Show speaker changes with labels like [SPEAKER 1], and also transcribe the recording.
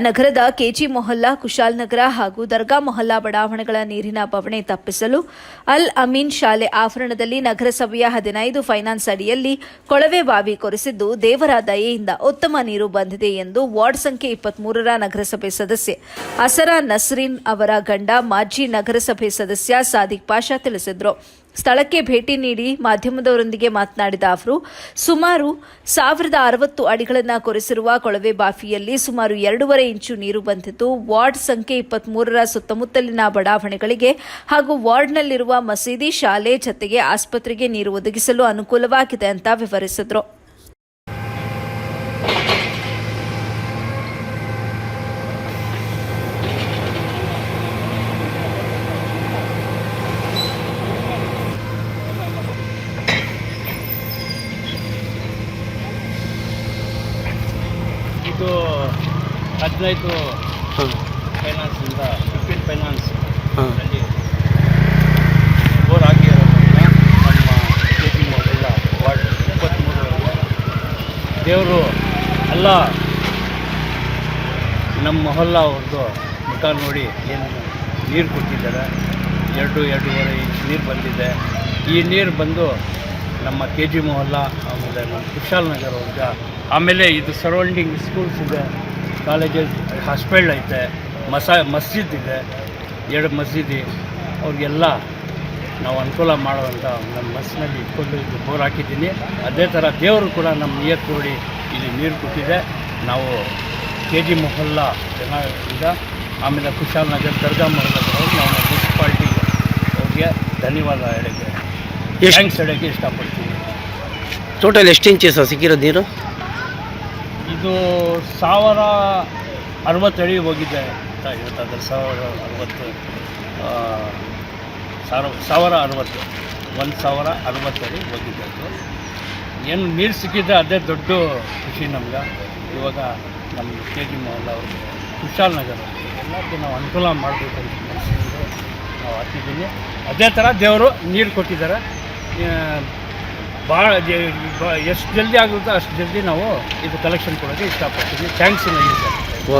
[SPEAKER 1] ನಗರದ ಕೆಜಿ ಮೊಹಲ್ಲಾ ಕುಶಾಲ್ನಗರ ಹಾಗೂ ದರ್ಗಾ ಮೊಹಲ್ಲಾ ಬಡಾವಣೆಗಳ ನೀರಿನ ಬವಣೆ ತಪ್ಪಿಸಲು ಅಲ್ ಅಮೀನ್ ಶಾಲೆ ಆವರಣದಲ್ಲಿ ನಗರಸಭೆಯ ಹದಿನೈದು ಫೈನಾನ್ಸ್ ಅಡಿಯಲ್ಲಿ ಕೊಳವೆ ಬಾವಿ ಕೊರೆಸಿದ್ದು ದೇವರ ದಯೆಯಿಂದ ಉತ್ತಮ ನೀರು ಬಂದಿದೆ ಎಂದು ವಾರ್ಡ್ ಸಂಖ್ಯೆ ಇಪ್ಪತ್ಮೂರರ ನಗರಸಭೆ ಸದಸ್ಯೆ ಅಸರಾ ನಸ್ರೀನ್ ಅವರ ಗಂಡ ಮಾಜಿ ನಗರಸಭೆ ಸದಸ್ಯ ಸಾದಿಕ್ ಪಾಷಾ ತಿಳಿಸಿದರು. ಸ್ಥಳಕ್ಕೆ ಭೇಟಿ ನೀಡಿ ಮಾಧ್ಯಮದವರೊಂದಿಗೆ ಮಾತನಾಡಿದ ಅವರು, ಸುಮಾರು ಸಾವಿರದ ಅರವತ್ತು ಅಡಿಗಳನ್ನು ಕೊರೆಸಿರುವ ಕೊಳವೆ ಬಾವಿಯಲ್ಲಿ ಸುಮಾರು ಎರಡೂವರೆ ಇಂಚು ನೀರು ಬಂದಿದ್ದು, ವಾರ್ಡ್ ಸಂಖ್ಯೆ ಇಪ್ಪತ್ಮೂರರ ಸುತ್ತಮುತ್ತಲಿನ ಬಡಾವಣೆಗಳಿಗೆ ಹಾಗೂ ವಾರ್ಡ್ನಲ್ಲಿರುವ ಮಸೀದಿ ಶಾಲೆ ಜತೆಗೆ ಆಸ್ಪತ್ರೆಗೆ ನೀರು ಒದಗಿಸಲು ಅನುಕೂಲವಾಗಿದೆ ಅಂತ ವಿವರಿಸಿದರು.
[SPEAKER 2] ಇದು ಹದಿನೈದು
[SPEAKER 3] ಫೈನಾನ್ಸ್
[SPEAKER 2] ಫೈನಾನ್ಸಿಂದ ಫಿಫ್ಟೀನ್ ಫೈನಾನ್ಸ್ ಅಲ್ಲಿ ಬೋರ್ ಹಾಕಿರೋದ್ರಿಂದ ನಮ್ಮ ಎಲ್ಲ ವಾರ್ಡ್ ಇಪ್ಪತ್ತ್ಮೂರರಲ್ಲಿ ದೇವರು ಎಲ್ಲ ನಮ್ಮ ಮೊಹಲ್ಲ ಅವ್ರದ್ದು ಮುಖ ನೋಡಿ ಏನು ನೀರು ಕೊಟ್ಟಿದ್ದಾರೆ. ಎರಡು ಎರಡೂವರೆ ಇಂಚ್ ನೀರು ಬಂದಿದೆ. ಈ ನೀರು ಬಂದು ನಮ್ಮ ಕೆ ಜಿ ಮೊಹಲ್ಲಾ ಆಮೇಲೆ ನಮ್ಮ ಕುಶಾಲ್ ನಗರ ವರ್ಗ ಆಮೇಲೆ ಇದು ಸರೌಂಡಿಂಗ್ ಸ್ಕೂಲ್ಸ್ ಇದೆ ಕಾಲೇಜಸ್ ಹಾಸ್ಪಿಟಲ್ ಐತೆ, ಮಸಾ, ಮಸ್ಜಿದ್ ಇದೆ, ಎರಡು ಮಸೀದಿ ಅವ್ರಿಗೆಲ್ಲ ನಾವು ಅನುಕೂಲ ಮಾಡುವಂಥ ನಮ್ಮ ಮನಸ್ಸಿನಲ್ಲಿ ಇಟ್ಕೊಂಡು ಇದು ಬೋರ್ ಹಾಕಿದ್ದೀನಿ. ಅದೇ ಥರ ದೇವರು ಕೂಡ ನಮ್ಮ ನೀರು ಕೂಡಿ ಇಲ್ಲಿ ನೀರು ಕೊಟ್ಟಿದೆ. ನಾವು ಕೆ ಜಿ ಮೊಹಲ್ಲ ಚೆನ್ನಾಗಿದ್ದ ಆಮೇಲೆ ಕುಶಾಲ್ ನಗರ್, ದರ್ಗಾ ಮೊಹಲ್ಲಾ ನಾವು ಮುನ್ಸಿಪಾಲ್ಟಿ ಅವ್ರಿಗೆ ಧನ್ಯವಾದ
[SPEAKER 3] ಎಷ್ಟು
[SPEAKER 2] ಥ್ಯಾಂಕ್ಸ್ ಹೇಳೋಕ್ಕೆ ಇಷ್ಟಪಡ್ತೀನಿ.
[SPEAKER 3] ಟೋಟಲ್ ಎಷ್ಟು ಇಂಚಸ್ ಸಿಕ್ಕಿರೋದು ನೀರು?
[SPEAKER 2] ಇದು ಸಾವಿರ ಅರವತ್ತು ಅಡಿ ಹೋಗಿದೆ ಅಂತ ಹೇಳ್ತಾ ಸಾವಿರ ಅರವತ್ತು ಸಾವಿರ ಸಾವಿರ ಅರವತ್ತು ಒಂದು ಸಾವಿರ ಅರವತ್ತು ಅಡಿ ಹೋಗಿದೆ ಅದು. ಏನು ನೀರು ಸಿಕ್ಕಿದ್ರೆ ಅದೇ ದೊಡ್ಡ ಖುಷಿ ನಮ್ಗೆ. ಇವಾಗ ನಮ್ಮ ಕೆ ಜಿ ಮೊಹಲ್ಲ ಅವರು ಕುಶಾಲ್ ನಗರ ಎಲ್ಲರಿಗೂ ನಾವು ಅನುಕೂಲ ಮಾಡಬೇಕಂತ ಅಂತ ನಾವು ಹಾಕಿದ್ದೀನಿ ಅದೇ ಥರ ದೇವರು ನೀರು ಕೊಟ್ಟಿದ್ದಾರೆ. ಭಾಳ ಎಷ್ಟು ಜಲ್ದಿ ಆಗುತ್ತೋ ಅಷ್ಟು ಜಲ್ದಿ ನಾವು ಇದು ಕಲೆಕ್ಷನ್ ಕೊಡೋಕ್ಕೆ ಇಷ್ಟಪಡ್ತೀವಿ. Thanks
[SPEAKER 3] okay